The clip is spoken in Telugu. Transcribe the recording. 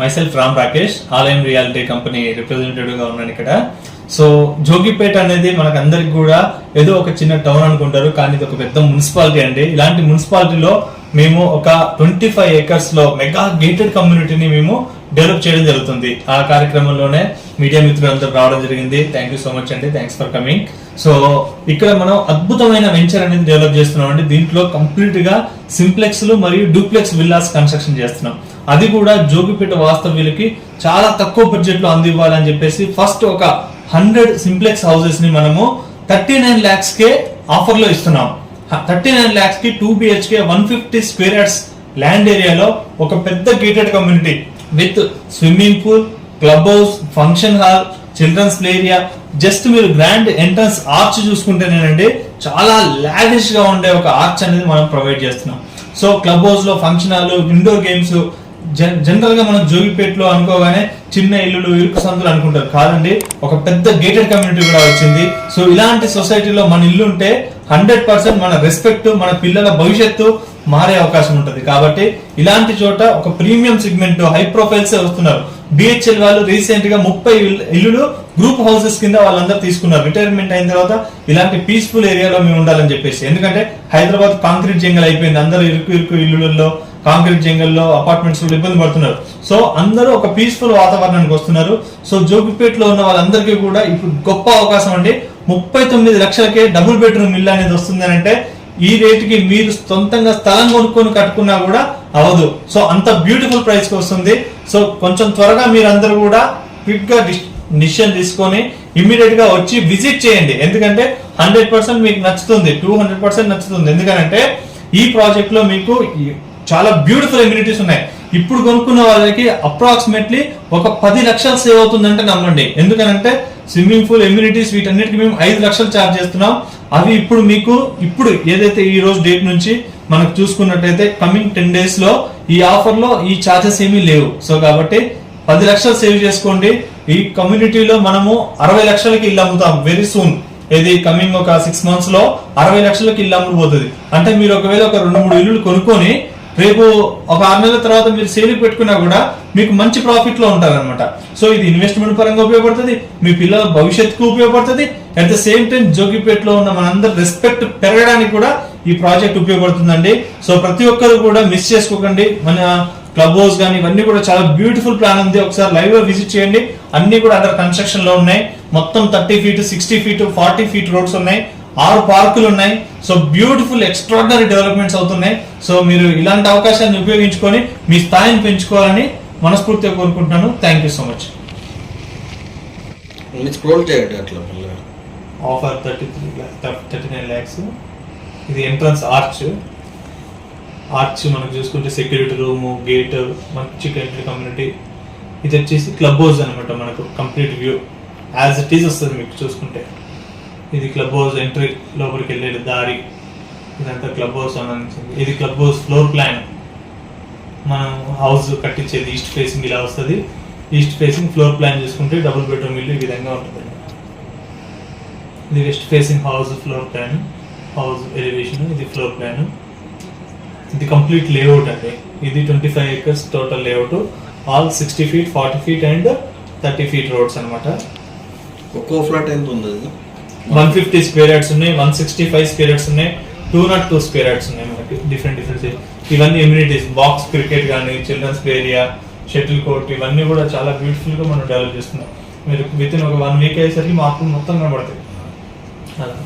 మైసెల్ఫ్ రామ్ రాకేష్ ఆలయం రియాలిటీ కంపెనీ రిప్రజెంటేటివ్గా ఉన్నాను ఇక్కడ. సో జోగిపేట అనేది మనకు అందరికి కూడా ఏదో ఒక చిన్న టౌన్ అనుకుంటారు కానీ ఇది ఒక పెద్ద మున్సిపాలిటీ అండి. ఇలాంటి మున్సిపాలిటీలో మేము ఒక ట్వంటీ ఫైవ్ ఏకర్స్లో మెగా గేటెడ్ కమ్యూనిటీని మేము డెవలప్ చేయడం జరుగుతుంది. ఆ కార్యక్రమంలోనే మీడియా మిత్రులందరూ రావడం జరిగింది. థ్యాంక్ యూ సో మచ్ అండి. థ్యాంక్స్ ఫర్ కమింగ్ సో ఇక్కడ మనం అద్భుతమైన వెంచర్ అనేది డెవలప్ చేస్తున్నాం అండి దీంట్లో కంప్లీట్గా సింప్లెక్స్ మరియు డూప్లెక్స్ విల్లాస్ కన్స్ట్రక్షన్ చేస్తున్నాం. అది కూడా జోగిపేట వాస్తవ్యులకి చాలా తక్కువ బడ్జెట్లో అందివ్వాలని చెప్పేసి ఫస్ట్ ఒక హండ్రెడ్ సింప్లెక్స్ హౌసెస్ని మనము థర్టీ నైన్ ల్యాక్స్కే కే ఆఫర్లో ఇస్తున్నాం thirty nine ల్యాక్స్కి two BHK one fifty square yards land ఏరియాలో ఒక పెద్ద gated community with swimming pool club house function hall children's play area. Just మీరు గ్రాండ్ ఎంట్రన్స్ ఆర్చ్ చూసుకుంటేనేనండి చాలా లావిష్గా ఉండే ఒక ఆర్చ్ అనేది మనం ప్రొవైడ్ చేస్తున్నాం. సో క్లబ్ హౌస్లో ఫంక్షన్ హాల్ ఇండోర్ గేమ్స్ జనరల్గా మనం జోగిపేటలో అనుకోగానే చిన్న ఇల్లులు ఇరుకు సందులు అనుకుంటారు. కాదండి ఒక పెద్ద గేటెడ్ కమ్యూనిటీ కూడా వచ్చింది. సో ఇలాంటి సొసైటీలో మన ఇల్లు ఉంటే హండ్రెడ్ పర్సెంట్ మన రెస్పెక్ట్ మన పిల్లల భవిష్యత్తు మారే అవకాశం ఉంటుంది. కాబట్టి ఇలాంటి చోట ఒక ప్రీమియం సెగ్మెంట్ హై ప్రొఫైల్స్ వస్తున్నారు. బిహెచ్ఎల్ వాళ్ళు రీసెంట్గా ముప్పై ఇల్లులు గ్రూప్ హౌసెస్ కింద వాళ్ళందరూ తీసుకున్నారు. రిటైర్మెంట్ అయిన తర్వాత ఇలాంటి పీస్ఫుల్ ఏరియాలో మేము ఉండాలని చెప్పేసి. ఎందుకంటే హైదరాబాద్ కాంక్రీట్ జంగల్ అయిపోయింది. అందరూ ఇరుకు ఇరుకు ఇల్లులలో కాంక్రీట్ జంగల్లో అపార్ట్మెంట్స్ కూడా ఇబ్బంది పడుతున్నారు. సో అందరూ ఒక పీస్ఫుల్ వాతావరణానికి వస్తున్నారు. సో జోగిపేటలో ఉన్న వాళ్ళందరికీ కూడా ఇప్పుడు గొప్ప అవకాశం అండి. ముప్పై తొమ్మిది లక్షలకే డబుల్ బెడ్రూమ్ ఇల్లు అనేది వస్తుందని అంటే ఈ రేటుకి మీరు సొంతంగా స్థలం కొనుక్కొని కట్టుకున్నా కూడా అవదు సో అంత బ్యూటిఫుల్ ప్రైస్కి వస్తుంది. సో కొంచెం త్వరగా మీరందరూ కూడా క్విక్గా డిసిషన్ తీసుకొని ఇమ్మీడియట్గా వచ్చి విజిట్ చేయండి. ఎందుకంటే హండ్రెడ్ పర్సెంట్ మీకు నచ్చుతుంది. టూ హండ్రెడ్ పర్సెంట్ నచ్చుతుంది. ఎందుకంటే ఈ ప్రాజెక్ట్లో మీకు చాలా బ్యూటిఫుల్ ఎమ్యూనిటీస్ ఉన్నాయి. ఇప్పుడు కొనుక్కున్న వాళ్ళకి అప్రాక్సిమేట్లీ ఒక పది లక్షలు సేవ్ అవుతుందంటే నమ్మండి. ఎందుకనంటే స్విమ్మింగ్ పూల్ ఎమ్యూనిటీస్ వీటన్నిటికి మేము ఐదు లక్షలు ఛార్జ్ చేస్తున్నాం. అవి ఇప్పుడు మీకు ఇప్పుడు ఏదైతే ఈ రోజు డేట్ నుంచి మనకు చూసుకున్నట్టయితే కమింగ్ టెన్ డేస్లో ఈ ఆఫర్లో ఈ ఛార్జెస్ ఏమీ లేవు. సో కాబట్టి పది లక్షలు సేవ్ చేసుకోండి. ఈ కమ్యూనిటీలో మనము అరవై లక్షలకి ఇల్లు అమ్ముతాం వెరీ సూన్ ఇది కమింగ్ ఒక సిక్స్ మంత్స్లో అరవై లక్షలకి ఇల్లు అమ్ముడుపోతుంది అంటే మీరు ఒకవేళ ఒక రెండు మూడు ఇల్లులు కొనుక్కొని రేపు ఒక ఆరు నెలల తర్వాత మీరు సేల్ పెట్టుకున్నా కూడా మీకు మంచి ప్రాఫిట్లో సో ఇది ఇన్వెస్ట్మెంట్ పరంగా ఉపయోగపడుతుంది మీ పిల్లల భవిష్యత్తుకు ఉపయోగపడుతుంది. అట్ ద సేమ్ టైం జోగిపేటలో ఉన్న మనందరి రెస్పెక్ట్ పెరగడానికి కూడా ఈ ప్రాజెక్ట్ ఉపయోగపడుతుందండి. సో ప్రతి ఒక్కరు కూడా మిస్ చేసుకోకండి. మన క్లబ్ హౌస్ కానీ ఇవన్నీ కూడా చాలా బ్యూటిఫుల్ ప్లాన్ ఉంది. ఒకసారి లైవ్లో విజిట్ చేయండి. అన్ని కూడా అండర్ కన్స్ట్రక్షన్లో ఉన్నాయి. మొత్తం thirty feet sixty feet forty feet roads ఉన్నాయి. ఆరు పార్కులు ఉన్నాయి. సో బ్యూటిఫుల్ ఎక్స్ట్రాడినరీ డెవలప్మెంట్స్ అవుతున్నాయి. సో మీరు ఇలాంటి అవకాశాన్ని ఉపయోగించుకొని మీ స్థాయిని పెంచుకోవాలని మనస్ఫూర్తిగా కోరుకుంటున్నాను. Thank you so much scroll చేయండి అట్లా offer thirty three thirty nine lakhs ఇది ఎంట్రన్స్ ఆర్చ్ ఆర్చ్ మనకు చూసుకుంటే సెక్యూరిటీ రూమ్ గేట్ మంచి ఎంట్రీ కమ్యూనిటీ ఇది వచ్చేసి క్లబ్ హౌస్ అనమాట మనకు complete view as it is వస్తుంది మీకు చూసుకుంటే. ఇది క్లబ్ హౌస్ ఎంట్రీ లోపలికి వెళ్ళే దారి. ఇదంతా క్లబ్ హౌస్ సంబంధించింది. ఇది క్లబ్ హౌస్ ఫ్లోర్ ప్లాన్. మనం హౌస్ కట్టించేది ఈస్ట్ ఫేసింగ్ ఇలా వస్తుంది. ఈస్ట్ ఫేసింగ్ ఫ్లోర్ ప్లాన్ చేసుకుంటే డబుల్ బెడ్రూమ్ ఇల్లు ఈ విధంగా ఉంటుంది. ఇది west facing house floor plan. House elevation ఇది ఫ్లోర్ ప్లాన్. ఇది కంప్లీట్ లేఅవుట్ అండి. ఇది twenty five acres total layout. All sixty feet forty feet and thirty feet roads అనమాట ఒక్కో ఫ్లాట్ ఎంత ఉంది వన్ ఫిఫ్టీ స్క్వేర్ యార్డ్స్ ఉన్నాయి one sixty five square yards ఉన్నాయి two not two square yards ఉన్నాయి మనకి డిఫరెంట్ డిఫరెంట్ ఇవన్నీ ఇమ్యూనిటీస్ బాక్స్ క్రికెట్ కానీ children's play area shuttle court ఇవన్నీ కూడా చాలా బ్యూటిఫుల్గా మనం డెవలప్ చేస్తున్నాం. మీరు విత్ ఇన్ ఒక వన్ వీక్ అయ్యేసరికి మార్పులు మొత్తం కనబడతాయి. అలా.